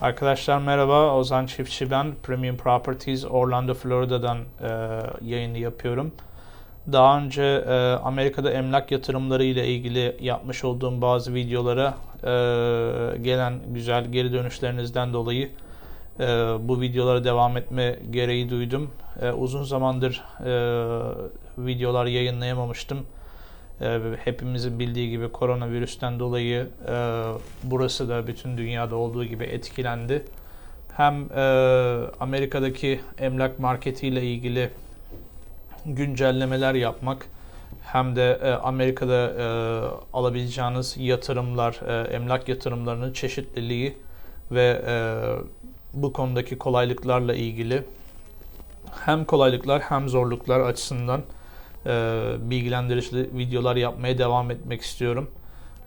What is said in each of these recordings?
Arkadaşlar merhaba, Ozan Çiftçi ben. Premium Properties Orlando, Florida'dan e, yayını yapıyorum. Daha önce e, Amerika'da emlak yatırımları ile ilgili yapmış olduğum bazı videolara e, gelen güzel geri dönüşlerinizden dolayı e, bu videolara devam etme gereği duydum. E, uzun zamandır e, videolar yayınlayamamıştım. E, hepimizin bildiği gibi koronavirüsten dolayı e, burası da bütün dünyada olduğu gibi etkilendi. Hem e, Amerika'daki emlak marketiyle ilgili güncellemeler yapmak hem de e, Amerika'da alabileceğiniz yatırımlar, emlak yatırımlarının çeşitliliği ve bu konudaki kolaylıklarla ilgili hem kolaylıklar hem zorluklar açısından e, bilgilendirici videolar yapmaya devam etmek istiyorum.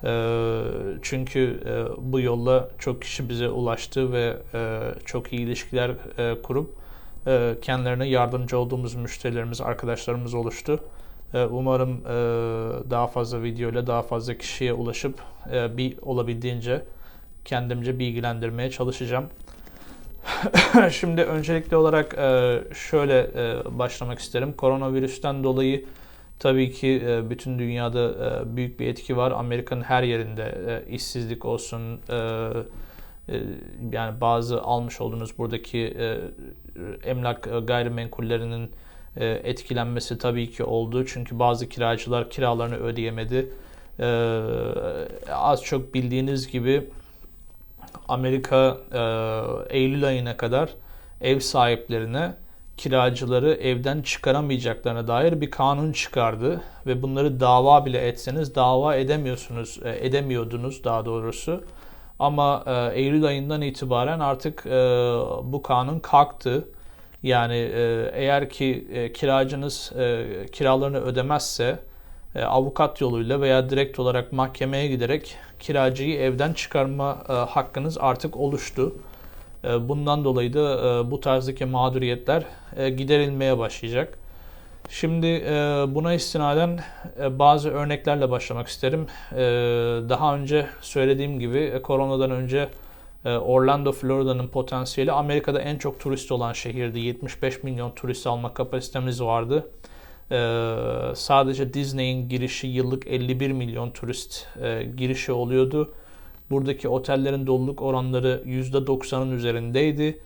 E, çünkü e, bu yolla çok kişi bize ulaştı ve e, çok iyi ilişkiler e, kurup kendilerine yardımcı olduğumuz müşterilerimiz, arkadaşlarımız oluştu. Umarım daha fazla video ile daha fazla kişiye ulaşıp bir olabildiğince kendimce bilgilendirmeye çalışacağım. Şimdi öncelikli olarak e, şöyle e, başlamak isterim. Koronavirüsten dolayı tabii ki e, bütün dünyada büyük bir etki var. Amerika'nın her yerinde işsizlik olsun, yani bazı almış olduğunuz buradaki emlak gayrimenkullerinin etkilenmesi tabii ki oldu. Çünkü bazı kiracılar kiralarını ödeyemedi. Az çok bildiğiniz gibi Amerika e, Eylül ayına kadar ev sahiplerine kiracıları evden çıkaramayacaklarına dair bir kanun çıkardı ve bunları dava bile etseniz dava edemiyorsunuz, e, edemiyordunuz daha doğrusu. Ama e, Eylül ayından itibaren artık e, bu kanun kalktı. Yani e, eğer ki e, kiracınız e, kiralarını ödemezse avukat yoluyla veya direkt olarak mahkemeye giderek kiracıyı evden çıkarma e, hakkınız artık oluştu. E, bundan dolayı da bu tarzdaki mağduriyetler giderilmeye başlayacak. Şimdi buna istinaden bazı örneklerle başlamak isterim. Daha önce söylediğim gibi koronadan önce Orlando, Florida'nın potansiyeli Amerika'da en çok turist olan şehirdi. 75 milyon turist alma kapasitemiz vardı. Ee, sadece Disney'in girişi yıllık 51 milyon turist e, girişi oluyordu. Buradaki otellerin doluluk oranları %90'ın üzerindeydi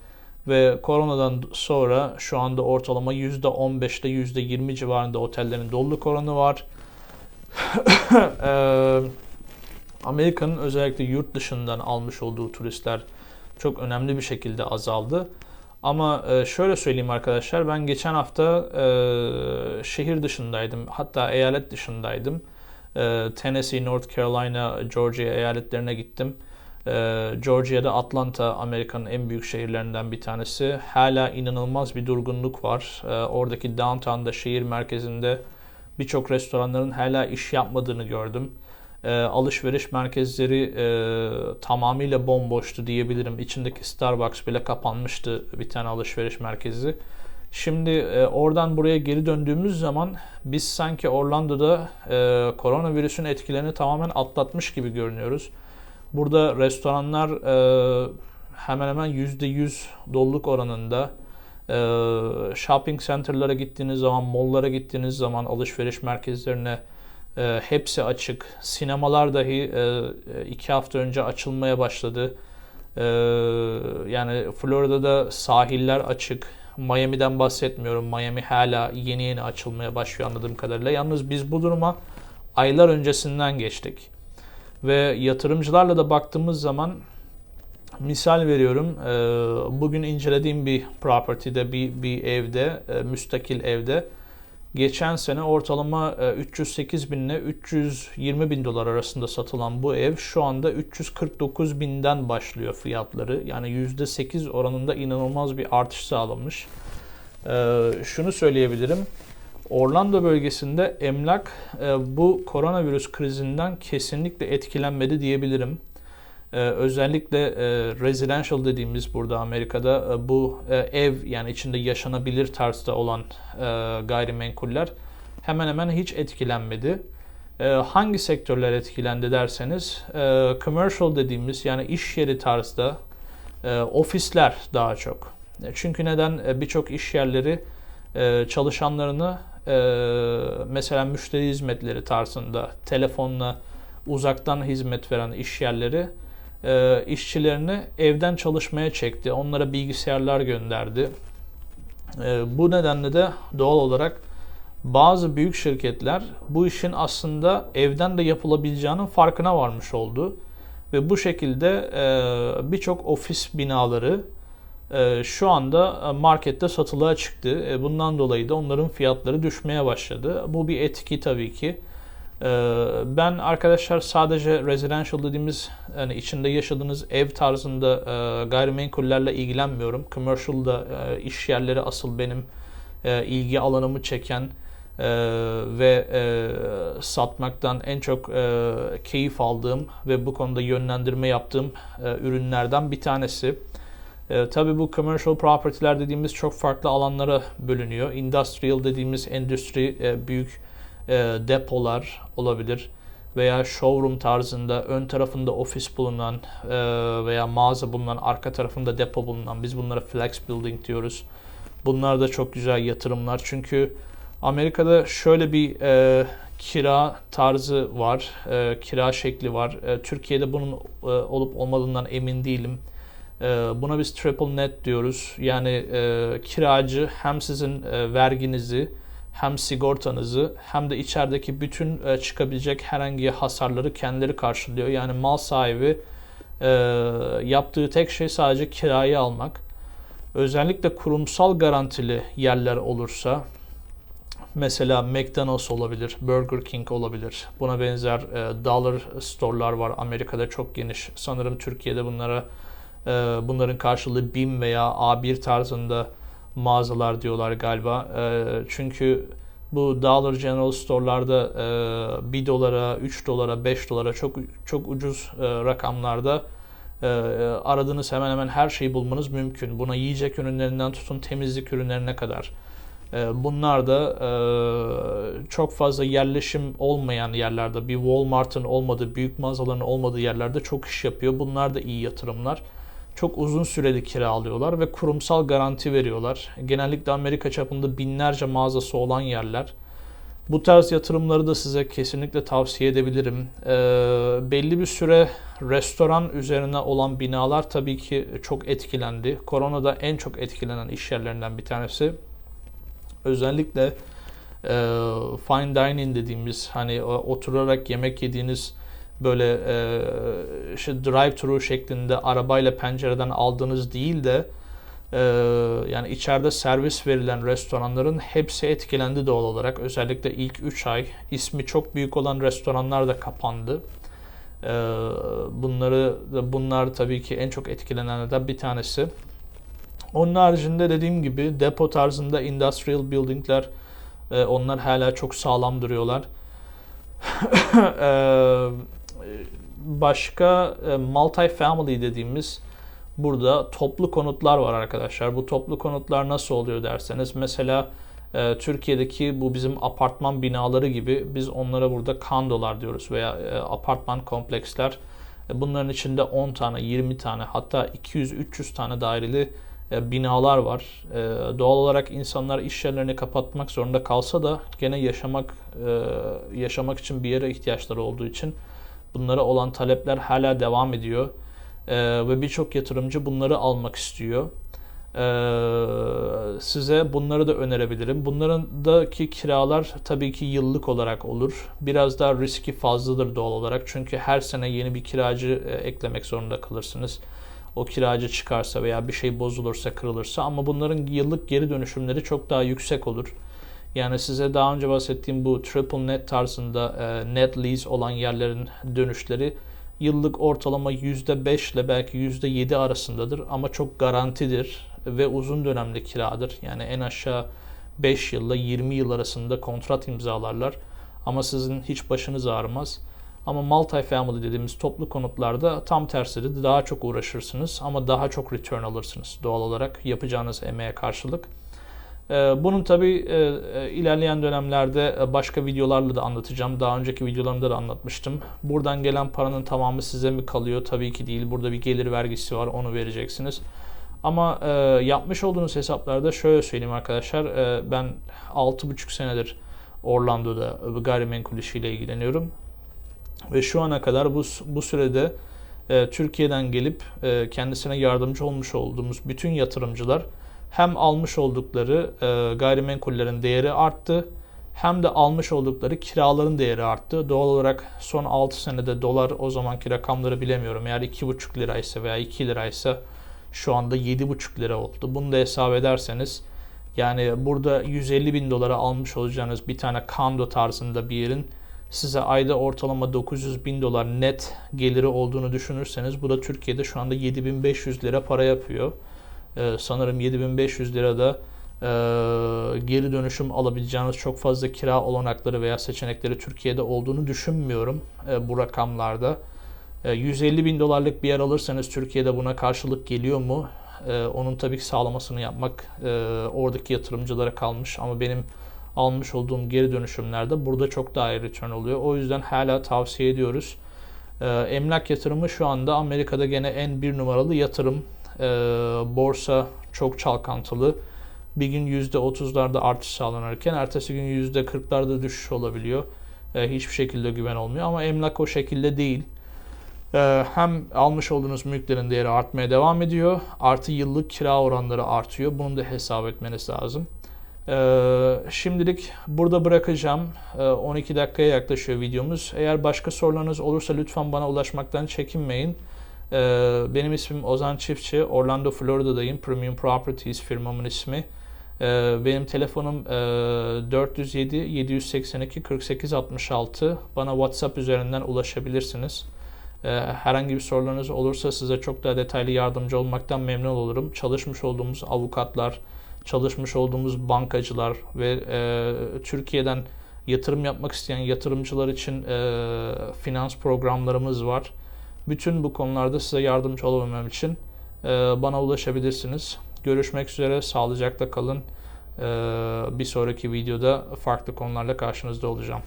ve koronadan sonra şu anda ortalama %15 ile %20 civarında otellerin doluluk oranı var. Ee, Amerika'nın özellikle yurt dışından almış olduğu turistler çok önemli bir şekilde azaldı. Ama e, şöyle söyleyeyim arkadaşlar ben geçen hafta e, şehir dışındaydım hatta eyalet dışındaydım. E, Tennessee, North Carolina, Georgia eyaletlerine gittim. Georgia'da Atlanta Amerika'nın en büyük şehirlerinden bir tanesi. Hala inanılmaz bir durgunluk var. Oradaki downtown'da şehir merkezinde birçok restoranların hala iş yapmadığını gördüm e, alışveriş merkezleri e, tamamıyla bomboştu diyebilirim. İçindeki Starbucks bile kapanmıştı bir tane alışveriş merkezi. Şimdi e, oradan buraya geri döndüğümüz zaman biz sanki Orlando'da e, koronavirüsün etkilerini tamamen atlatmış gibi görünüyoruz. Burada restoranlar e, hemen hemen %100 doluluk oranında. E, shopping center'lara gittiğiniz zaman, malllara gittiğiniz zaman, alışveriş merkezlerine e, hepsi açık. Sinemalar dahi e, iki hafta önce açılmaya başladı. E, yani Florida'da sahiller açık. Miami'den bahsetmiyorum. Miami hala yeni yeni açılmaya başlıyor anladığım kadarıyla. Yalnız biz bu duruma aylar öncesinden geçtik. Ve yatırımcılarla da baktığımız zaman misal veriyorum. E, bugün incelediğim bir property'de, bir, bir evde, e, müstakil evde geçen sene ortalama 308 e, bin ile 320 bin dolar arasında satılan bu ev şu anda 349 binden başlıyor fiyatları. Yani %8 oranında inanılmaz bir artış sağlamış. E, şunu söyleyebilirim. Orlando bölgesinde emlak e, bu koronavirüs krizinden kesinlikle etkilenmedi diyebilirim. Ee, özellikle e, residential dediğimiz burada Amerika'da e, bu e, ev yani içinde yaşanabilir tarzda olan gayrimenkuller hemen hemen hiç etkilenmedi. Hangi sektörler etkilendi derseniz commercial dediğimiz yani iş yeri tarzda ofisler daha çok. Çünkü neden? Birçok iş yerleri çalışanlarını mesela müşteri hizmetleri tarzında telefonla uzaktan hizmet veren iş yerleri e, işçilerini evden çalışmaya çekti. Onlara bilgisayarlar gönderdi. E, bu nedenle de doğal olarak bazı büyük şirketler bu işin aslında evden de yapılabileceğinin farkına varmış oldu. Ve bu şekilde e, birçok ofis binaları e, şu anda markette satılığa çıktı. E, bundan dolayı da onların fiyatları düşmeye başladı. Bu bir etki tabii ki. E, ben arkadaşlar sadece residential dediğimiz yani içinde yaşadığınız ev tarzında e, gayrimenkullerle ilgilenmiyorum. Commercial'da e, iş yerleri asıl benim e, ilgi alanımı çeken ve satmaktan en çok keyif aldığım ve bu konuda yönlendirme yaptığım ürünlerden bir tanesi. Tabii bu commercial property'ler dediğimiz çok farklı alanlara bölünüyor. Industrial dediğimiz endüstri e, büyük e, depolar olabilir veya showroom tarzında ön tarafında ofis bulunan e, veya mağaza bulunan arka tarafında depo bulunan biz bunlara flex building diyoruz. Bunlar da çok güzel yatırımlar çünkü Amerika'da şöyle bir e, kira tarzı var, e, kira şekli var. E, Türkiye'de bunun e, olup olmadığından emin değilim. E, buna biz triple net diyoruz. Yani e, kiracı hem sizin e, verginizi hem sigortanızı hem de içerideki bütün e, çıkabilecek herhangi hasarları kendileri karşılıyor. Yani mal sahibi e, yaptığı tek şey sadece kirayı almak. Özellikle kurumsal garantili yerler olursa Mesela McDonald's olabilir, Burger King olabilir. Buna benzer e, dollar store'lar var. Amerika'da çok geniş. Sanırım Türkiye'de bunlara bunların karşılığı BİM veya A1 tarzında mağazalar diyorlar galiba. E, çünkü bu Dollar General Store'larda e, 1 dolara, 3 dolara, 5 dolara çok çok ucuz e, rakamlarda e, aradığınız hemen hemen her şeyi bulmanız mümkün. Buna yiyecek ürünlerinden tutun temizlik ürünlerine kadar. Ee, bunlar da e, çok fazla yerleşim olmayan yerlerde, bir Walmart'ın olmadığı, büyük mağazaların olmadığı yerlerde çok iş yapıyor. Bunlar da iyi yatırımlar. Çok uzun süreli kiralıyorlar ve kurumsal garanti veriyorlar. Genellikle Amerika çapında binlerce mağazası olan yerler. Bu tarz yatırımları da size kesinlikle tavsiye edebilirim. E, belli bir süre restoran üzerine olan binalar tabii ki çok etkilendi. Koronada en çok etkilenen iş yerlerinden bir tanesi. Özellikle e, fine dining dediğimiz hani oturarak yemek yediğiniz böyle e, işte drive-thru şeklinde arabayla pencereden aldığınız değil de e, yani içeride servis verilen restoranların hepsi etkilendi doğal olarak. Özellikle ilk 3 ay ismi çok büyük olan restoranlar da kapandı. E, bunları bunlar tabii ki en çok etkilenenlerden bir tanesi. Onun haricinde dediğim gibi depo tarzında industrial buildingler e, onlar hala çok sağlam duruyorlar. başka e, multi-family dediğimiz burada toplu konutlar var arkadaşlar. Bu toplu konutlar nasıl oluyor derseniz mesela e, Türkiye'deki bu bizim apartman binaları gibi biz onlara burada kandolar diyoruz veya e, apartman kompleksler. Bunların içinde 10 tane, 20 tane hatta 200-300 tane daireli binalar var. Doğal olarak insanlar iş yerlerini kapatmak zorunda kalsa da gene yaşamak yaşamak için bir yere ihtiyaçları olduğu için bunlara olan talepler hala devam ediyor. Ve birçok yatırımcı bunları almak istiyor. Size bunları da önerebilirim. Bunların daki kiralar tabii ki yıllık olarak olur. Biraz daha riski fazladır doğal olarak. Çünkü her sene yeni bir kiracı eklemek zorunda kalırsınız o kiracı çıkarsa veya bir şey bozulursa, kırılırsa ama bunların yıllık geri dönüşümleri çok daha yüksek olur. Yani size daha önce bahsettiğim bu triple net tarzında e, net lease olan yerlerin dönüşleri yıllık ortalama %5 ile belki %7 arasındadır ama çok garantidir ve uzun dönemli kiradır. Yani en aşağı 5 yılla 20 yıl arasında kontrat imzalarlar ama sizin hiç başınız ağrımaz. Ama multi-family dediğimiz toplu konutlarda tam tersi daha çok uğraşırsınız ama daha çok return alırsınız doğal olarak yapacağınız emeğe karşılık. Ee, Bunun tabii e, e, ilerleyen dönemlerde e, başka videolarla da anlatacağım. Daha önceki videolarımda da anlatmıştım. Buradan gelen paranın tamamı size mi kalıyor? Tabii ki değil. Burada bir gelir vergisi var. Onu vereceksiniz. Ama yapmış olduğunuz hesaplarda şöyle söyleyeyim arkadaşlar. Ben 6,5 senedir Orlando'da gayrimenkul işiyle ilgileniyorum. Ve şu ana kadar bu, bu sürede Türkiye'den gelip kendisine yardımcı olmuş olduğumuz bütün yatırımcılar hem almış oldukları e, gayrimenkullerin değeri arttı hem de almış oldukları kiraların değeri arttı. Doğal olarak son 6 senede dolar o zamanki rakamları bilemiyorum. Eğer 2,5 liraysa veya 2 liraysa şu anda 7,5 lira oldu. Bunu da hesap ederseniz yani burada 150 bin dolara almış olacağınız bir tane condo tarzında bir yerin size ayda ortalama 900 bin dolar net geliri olduğunu düşünürseniz bu da Türkiye'de şu anda 7500 lira para yapıyor. Ee, sanırım 7500 lirada e, geri dönüşüm alabileceğiniz çok fazla kira olanakları veya seçenekleri Türkiye'de olduğunu düşünmüyorum e, bu rakamlarda. E, 150 bin dolarlık bir yer alırsanız Türkiye'de buna karşılık geliyor mu? E, onun tabii ki sağlamasını yapmak e, oradaki yatırımcılara kalmış ama benim almış olduğum geri dönüşümlerde burada çok daha iyi return oluyor. O yüzden hala tavsiye ediyoruz. E, emlak yatırımı şu anda Amerika'da gene en bir numaralı yatırım. E, borsa çok çalkantılı. Bir gün %30'larda artış sağlanırken ertesi gün %40'larda düşüş olabiliyor. E, hiçbir şekilde güven olmuyor ama emlak o şekilde değil. E, hem almış olduğunuz mülklerin değeri artmaya devam ediyor. Artı yıllık kira oranları artıyor. Bunu da hesap etmeniz lazım. Ee, şimdilik burada bırakacağım. Ee, 12 dakikaya yaklaşıyor videomuz. Eğer başka sorularınız olursa lütfen bana ulaşmaktan çekinmeyin. Ee, benim ismim Ozan Çiftçi. Orlando, Florida'dayım. Premium Properties firmamın ismi. Ee, benim telefonum e, 407 782 48 66. Bana WhatsApp üzerinden ulaşabilirsiniz. Ee, herhangi bir sorularınız olursa size çok daha detaylı yardımcı olmaktan memnun olurum. Çalışmış olduğumuz avukatlar, çalışmış olduğumuz bankacılar ve e, Türkiye'den yatırım yapmak isteyen yatırımcılar için e, finans programlarımız var. Bütün bu konularda size yardımcı olabilmem için e, bana ulaşabilirsiniz. Görüşmek üzere, sağlıcakla kalın. E, bir sonraki videoda farklı konularla karşınızda olacağım.